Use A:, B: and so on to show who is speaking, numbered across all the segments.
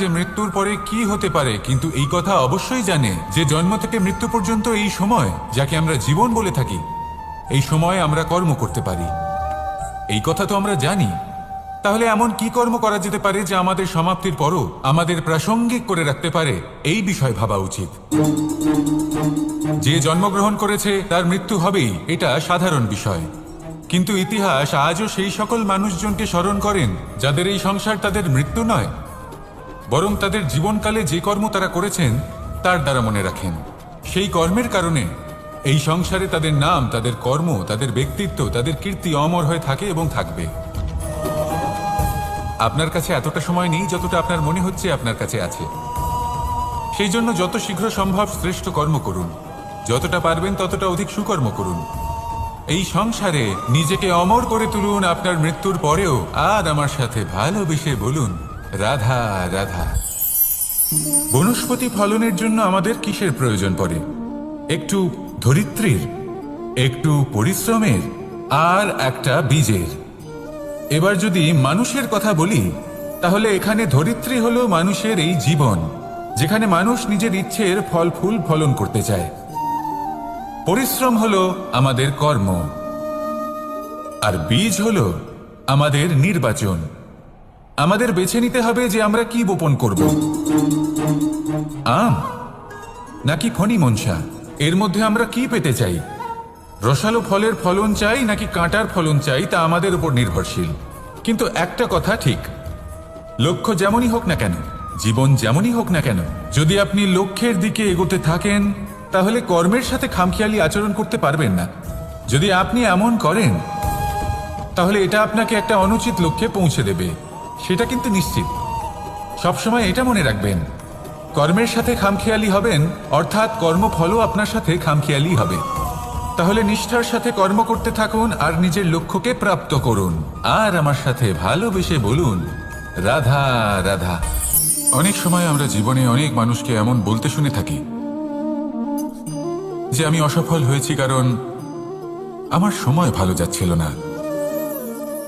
A: যে মৃত্যুর পরে কি হতে পারে, কিন্তু এই কথা অবশ্যই জানে যে জন্ম থেকে মৃত্যু পর্যন্ত এই সময়, যাকে আমরা জীবন বলে থাকি, এই সময় আমরা কর্ম করতে পারি। এই কথা তো আমরা জানি। তাহলে এমন কি কর্ম করা যেতে পারে যা আমাদের সমাপ্তির পরও আমাদের প্রাসঙ্গিক করে রাখতে পারে? এই বিষয় ভাবা উচিত। যে জন্মগ্রহণ করেছে, তার মৃত্যু হবেই, এটা সাধারণ বিষয়। কিন্তু ইতিহাস আজও সেই সকল মানুষজনকে স্মরণ করেন, যাদের এই সংসার তাদের মৃত্যু নয়। বরং তাদের জীবনকালে যে কর্ম তারা করেছেন, তার দ্বারা মনে রাখেন। সেই কর্মের কারণে এই সংসারে তাদের নাম, তাদের কর্ম, তাদের ব্যক্তিত্ব, তাদের কীর্তি অমর হয়ে থাকে এবং থাকবে। আপনার কাছে এতটা সময় নেই যতটা আপনার মনে হচ্ছে আপনার কাছে আছে। সেই জন্য যত শীঘ্র সম্ভব শ্রেষ্ঠ কর্ম করুন। যতটা পারবেন ততটা অধিক সুকর্ম করুন। এই সংসারে নিজেকে অমর করে তুলুন, আপনার মৃত্যুর পরেও আর আমার সাথে ভালোবেসে বলুন। রাধা রাধা। বনস্পতি ফলনের জন্য আমাদের কিসের প্রয়োজন পড়ে? একটু ধরিত্রীর, একটু পরিশ্রমের, আর একটা বীজের। এবার যদি মানুষের কথা বলি, তাহলে এখানে ধরিত্রী হলো মানুষের এই জীবন, যেখানে মানুষ নিজের ইচ্ছের ফল, ফুল ফলন করতে চায়। পরিশ্রম হলো আমাদের কর্ম, আর বীজ হলো আমাদের নির্বাচন। আমাদের বেছে নিতে হবে যে আমরা কি বোপন করব। আম? নাকি ফণি মনসা? এর মধ্যে আমরা কি পেতে চাই? রসালো ফলের ফলন চাই নাকি কাঁটার ফলন চাই তা আমাদের উপর নির্ভরশীল। কিন্তু একটা কথা ঠিক। লক্ষ্য যেমনই হোক না কেন, জীবন যেমনই হোক না কেন, যদি আপনি লক্ষ্যের দিকে এগোতে থাকেন, তাহলে কর্মের সাথে খামখেয়ালি আচরণ করতে পারবেন না। যদি আপনি এমন করেন, তাহলে এটা আপনাকে একটা অনুচিত লক্ষ্যে পৌঁছে দেবে। সেটা কিন্তু নিশ্চিত। সবসময় এটা মনে রাখবেন, কর্মের সাথে খামখেয়ালি হবেন, অর্থাৎ কর্মফলও আপনার সাথে খামখেয়ালি হবে। তাহলে নিষ্ঠার সাথে কর্ম করতে থাকুন আর নিজের লক্ষ্যকে প্রাপ্ত করুন। আর আমার সাথে ভালোবেসে বলুন, রাধা রাধা। অনেক সময় আমরা জীবনে অনেক মানুষকে এমন বলতে শুনে থাকি, যে আমি অসফল হয়েছি কারণ আমার সময় ভালো যাচ্ছিল না।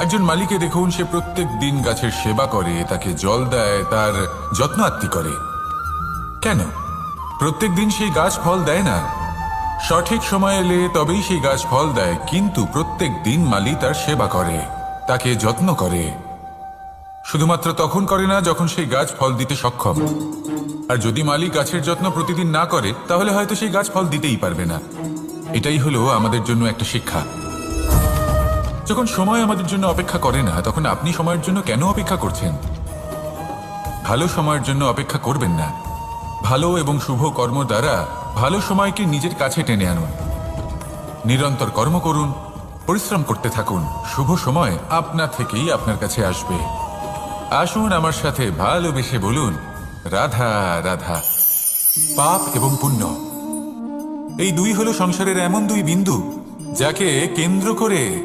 A: একজন মালিকে দেখুন, সে প্রত্যেক দিন গাছের সেবা করে, তাকে জল দেয়, তার যত্ন আত্মি করে। কেন? প্রত্যেক দিন সেই গাছ ফল দেয় না। সঠিক সময় এলে তবেই সেই গাছ ফল দেয়, কিন্তু প্রত্যেক দিন মালি তার সেবা করে, তাকে যত্ন করে। শুধুমাত্র তখন করে না, যখন সেই গাছ ফল দিতে সক্ষম। আর যদি মালি গাছের যত্ন প্রতিদিন না করে, তাহলে হয়তো সেই গাছ ফল দিতেই পারবে না। এটাই হলো আমাদের জন্য একটা শিক্ষা। যখন সময় আমাদের জন্য অপেক্ষা করে না, তখন আপনি সময়ের জন্য কেন অপেক্ষা করছেন? ভালো সময়ের জন্য অপেক্ষা করবেন না। ভালো এবং শুভ কর্ম দ্বারা ভালো সময়কে নিজের কাছে টেনে আনুন। নিরন্তর কর্ম করুন, পরিশ্রম করতে থাকুন। শুভ সময় আপনা থেকেই আপনার কাছে আসবে। আসুন আমার সাথে ভালোবেসে বলুন, রাধা রাধা। পাপ এবং পুণ্য। এই দুই হলো সংসারের এমন দুই বিন্দু, যাকে কেন্দ্র করে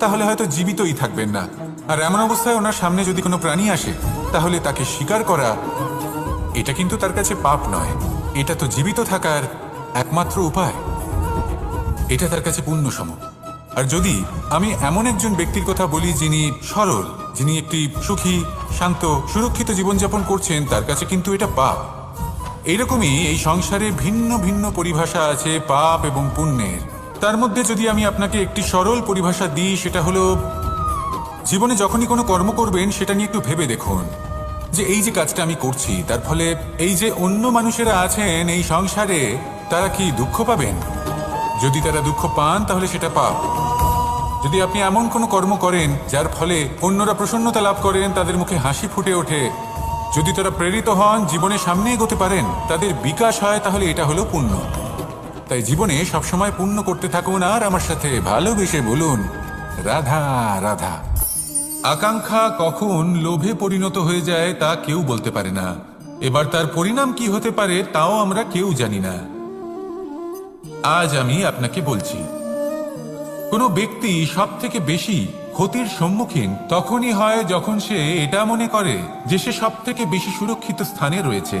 A: তাহলে হয়তো জীবিতই থাকবেন না। আর এমন অবস্থায় ওনার সামনে যদি কোনো প্রাণী আসে, তাহলে তাকে স্বীকার করা, এটা কিন্তু তার কাছে পাপ নয়। এটা তো জীবিত থাকার একমাত্র উপায়। এটা তার কাছে পুণ্য সম আর যদি আমি এমন একজন ব্যক্তির কথা বলি যিনি সরল, যিনি একটি সুখী, শান্ত, সুরক্ষিত জীবনযাপন করছেন, তার কাছে কিন্তু এটা পাপ। এইরকমই এই সংসারে ভিন্ন ভিন্ন পরিভাষা আছে পাপ এবং পুণ্যের। তার মধ্যে যদি আমি আপনাকে একটি সরল পরিভাষা দিই, সেটা হলো, জীবনে যখনই কোনো কর্ম করবেন, সেটা নিয়ে একটু ভেবে দেখুন যে এই যে কাজটা আমি করছি, তার ফলে এই যে অন্য মানুষেরা আছেন, এই সংসারে তারা কি দুঃখ পাবেন? যদি তারা দুঃখ পান, তাহলে সেটা পাপ। যদি আপনি এমন কোনো কর্ম করেন, যার ফলে অন্যরা প্রসন্নতা লাভ করেন, তাদের মুখে হাসি ফুটে ওঠে। যদি তারা প্রেরিত হন জীবনে সামনে এগোতে পারেন, তাদের বিকাশ হয়, তাহলে এটা হলো পুণ্য। তাই জীবনে সবসময় পূর্ণ করতে থাকুন আর আমার সাথে ভালোবেসে বলুন, রাধা রাধা। আকাঙ্ক্ষা কখন লোভে পরিণত হয়ে যায় তা কেউ বলতে পারে না। এবার তার পরিণাম কি হতে পারে তাও আমরা কেউ জানি না। আজ আমি আপনাকে বলছি, কোনো ব্যক্তি সব থেকে বেশি ক্ষতির সম্মুখীন তখনই হয় যখন সে এটা মনে করে যে সে সব থেকে বেশি সুরক্ষিত স্থানে রয়েছে।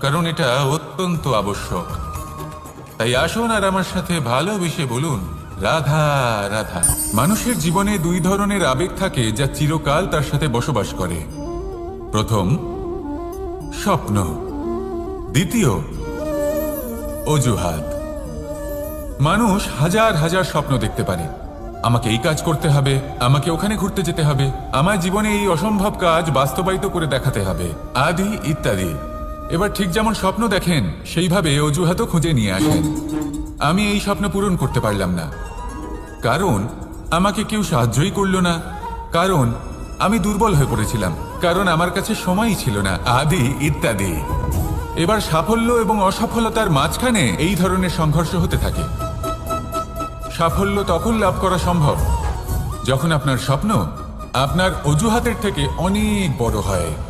A: কারণ এটা অত্যন্ত আবশ্যক। তাই আসুন আর আমার সাথে ভালোবেসে বলুন, রাধা রাধা। মানুষের জীবনে দুই ধরনের আবেগ থাকে যা চিরকাল তার সাথে বসবাস করে। প্রথম, স্বপ্ন। দ্বিতীয়, অজুহাত। মানুষ হাজার হাজার স্বপ্ন দেখতে পারে। আমাকে এই কাজ করতে হবে, আমাকে ওখানে ঘুরতে যেতে হবে, আমার জীবনে এই অসম্ভব কাজ বাস্তবায়িত করে দেখাতে হবে, আদি ইত্যাদি। এবার ঠিক যেমন স্বপ্ন দেখেন, সেইভাবে অজুহাতও খুঁজে নিয়ে আসেন। আমি এই স্বপ্ন পূরণ করতে পারলাম না। কারণ, আমাকে কেউ সাহায্যই করল না। কারণ, আমি দুর্বল হয়ে পড়েছিলাম। কারণ আমার কাছে সময়ই ছিল না। আদি ইত্যাদি। এবার সাফল্য এবং অসফলতার মাঝখানে এই ধরনের সংঘর্ষ হতে থাকে। সাফল্য তখন লাভ করা সম্ভব। যখন আপনার স্বপ্ন আপনার অজুহাতের থেকে অনেক বড় হয়।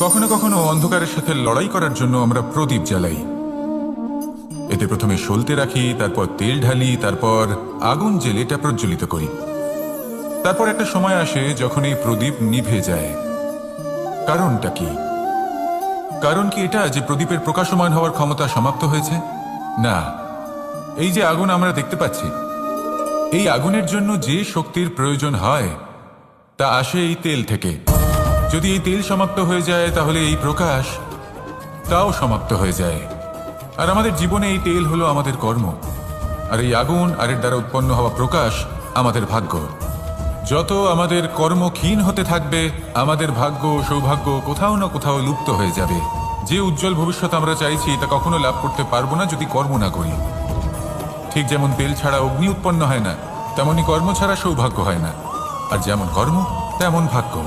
A: কখনো কখনো অন্ধকারের সাথে লড়াই করার জন্য আমরা প্রদীপ জ্বালাই। এতে প্রথমে সলতে রাখি, তারপর তেল ঢালি, তারপর আগুন জেলে এটা প্রজ্বলিত করি। তারপর একটা সময় আসে যখন এই প্রদীপ নিভে যায়। কারণটা কি? কারণ কি এটা যে প্রদীপের প্রকাশমান হওয়ার ক্ষমতা সমাপ্ত হয়েছে? না। এই যে আগুন আমরা দেখতে পাচ্ছি, এই আগুনের জন্য যে শক্তির প্রয়োজন হয়, তা আসে এই তেল থেকে। যদি এই তেল সমাপ্ত হয়ে যায়, তাহলে এই প্রকাশ তাও সমাপ্ত হয়ে যায়। আর আমাদের জীবনে এই তেল হলো আমাদের কর্ম। আর এই আগুন আর এর দ্বারা উৎপন্ন হওয়া প্রকাশ আমাদের ভাগ্য। যত আমাদের কর্ম ক্ষীণ হতে থাকবে, আমাদের ভাগ্য সৌভাগ্য কোথাও না কোথাও লুপ্ত হয়ে যাবে। যে উজ্জ্বল ভবিষ্যৎ আমরা চাইছি, তা কখনো লাভ করতে পারব না যদি কর্ম না করি। ঠিক যেমন তেল ছাড়া অগ্নি উৎপন্ন হয় না তেমনই কর্ম ছাড়া সৌভাগ্য হয় না। আর যেমন কর্ম, তেমন ভাগ্য।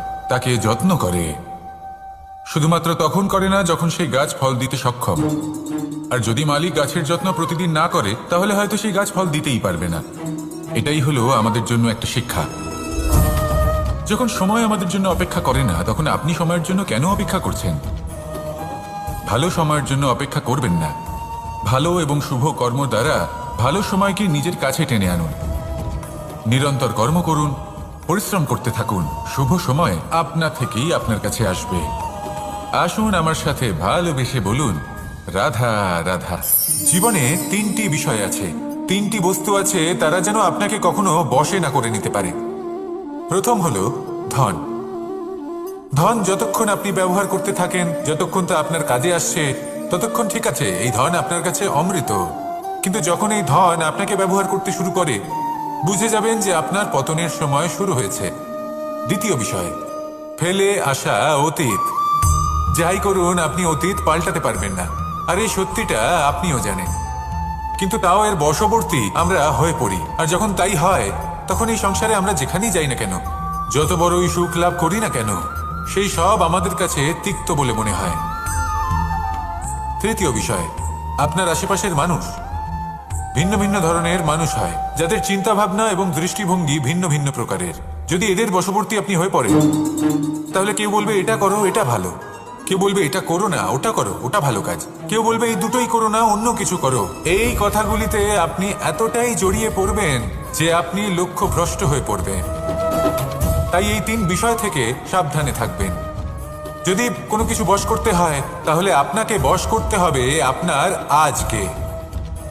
A: তাকে যত্ন করে। শুধুমাত্র তখন করে না, যখন সেই গাছ ফল দিতে সক্ষম। আর যদি মালিক গাছের যত্ন প্রতিদিন না করে, তাহলে হয়তো সেই গাছ ফল দিতেই পারবে না। এটাই হলো আমাদের জন্য একটা শিক্ষা। যখন সময় আমাদের জন্য অপেক্ষা করে না, তখন আপনি সময়ের জন্য কেন অপেক্ষা করছেন? ভালো সময়ের জন্য অপেক্ষা করবেন না। ভালো এবং শুভ কর্ম দ্বারা ভালো সময়কে নিজের কাছে টেনে আনুন। নিরন্তর কর্ম করুন পরিশ্রম করতে থাকুন। শুভ সময় আপনা থেকেই আপনার কাছে আসবে। আসুন আমার সাথে ভালোবেসে বলুন, রাধা রাধা। জীবনে তিনটি বিষয় আছে। তিনটি বস্তু আছে, তারা যেন আপনাকে কখনো বশে না করে নিতে পারে। প্রথম হলো ধন। ধন যতক্ষণ আপনি ব্যবহার করতে থাকেন, যতক্ষণ তা আপনার কাজে আসছে, ততক্ষণ ঠিক আছে, এই ধন আপনার কাছে অমৃত। কিন্তু যখন এই ধন আপনাকে ব্যবহার করতে শুরু করে বুঝে যাবেন যে আপনার পতনের সময় শুরু হয়েছে। দ্বিতীয় বিষয়, ফেলে আসা অতীত। যাই করুন, আপনি অতীত পাল্টাতে পারবেন না। আর এই সত্যিটা আপনিও জানেন। কিন্তু তাও এর বশবর্তী আমরা হয়ে পড়ি। আর যখন তাই হয়, তখন এই সংসারে আমরা যেখানেই যাই না কেন, যত বড়ই সুখ লাভ করি না কেন, সেই সব আমাদের কাছে তিক্ত বলে মনে হয়। তৃতীয় বিষয়, আপনার আশেপাশের মানুষ। ভিন্ন ভিন্ন ধরনের মানুষ হয়, যাদের চিন্তা ভাবনা এবং দৃষ্টিভঙ্গি ভিন্ন ভিন্ন প্রকারের। যদি এদের বশবর্তী আপনি হয়ে পড়েন, তাহলে কেউ বলবে, এটা করো, এটা ভালো। কেউ বলবে, এটা করো না, ওটা করো, ওটা ভালো কাজ। কেউ বলবে, এই দুটোই করো না, অন্য কিছু করো। এই কথাগুলিতে আপনি এতটাই জড়িয়ে পড়বেন যে আপনি লক্ষ্য ভ্রষ্ট হয়ে পড়বেন। তাই এই তিন বিষয় থেকে সাবধানে থাকবেন। যদি কোনো কিছু বশ করতে হয়, তাহলে আপনাকে বশ করতে হবে আপনার আজকে।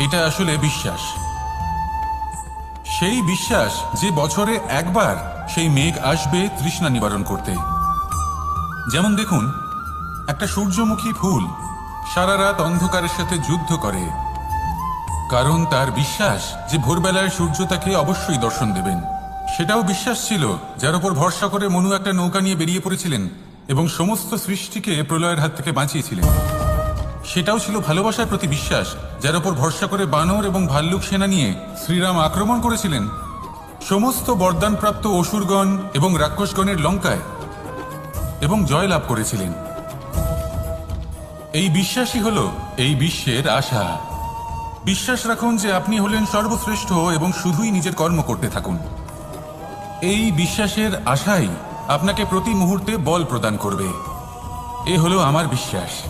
A: এটা আসলে বিশ্বাস। সেই বিশ্বাস যে বছরে একবার সেই মেঘ আসবে তৃষ্ণা নিবারণ করতে। যেমন দেখুন, একটা সূর্যমুখী ফুল সারা রাত অন্ধকারের সাথে যুদ্ধ করে। কারণ তার বিশ্বাস যে ভোরবেলায় সূর্য তাকে অবশ্যই দর্শন দেবেন। সেটাও বিশ্বাস ছিল, যার উপর ভরসা করে মনু একটা নৌকা নিয়ে বেরিয়ে পড়েছিলেন এবং সমস্ত সৃষ্টিকে প্রলয়ের হাত থেকে বাঁচিয়েছিলেন। সেটাও ছিল ভালোবাসার প্রতি বিশ্বাস, যার উপর ভরসা করে বানর এবং ভাল্লুক সেনা নিয়ে শ্রীরাম আক্রমণ করেছিলেন। সমস্ত বরদানপ্রাপ্ত অসুরগণ এবং রাক্ষসগণের লঙ্কায় এবং জয় লাভ করেছিলেন। এই বিশ্বাসই হল এই বিশ্বের আশা। বিশ্বাস রাখুন যে আপনি হলেন সর্বশ্রেষ্ঠ এবং শুধুই নিজের কর্ম করতে থাকুন। এই বিশ্বাসের আশাই আপনাকে প্রতি মুহূর্তে বল প্রদান করবে। এ হলো আমার বিশ্বাস।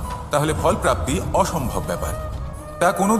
A: তাহলে ফল প্রাপ্তি অসম্ভব ব্যাপার। তা কোনো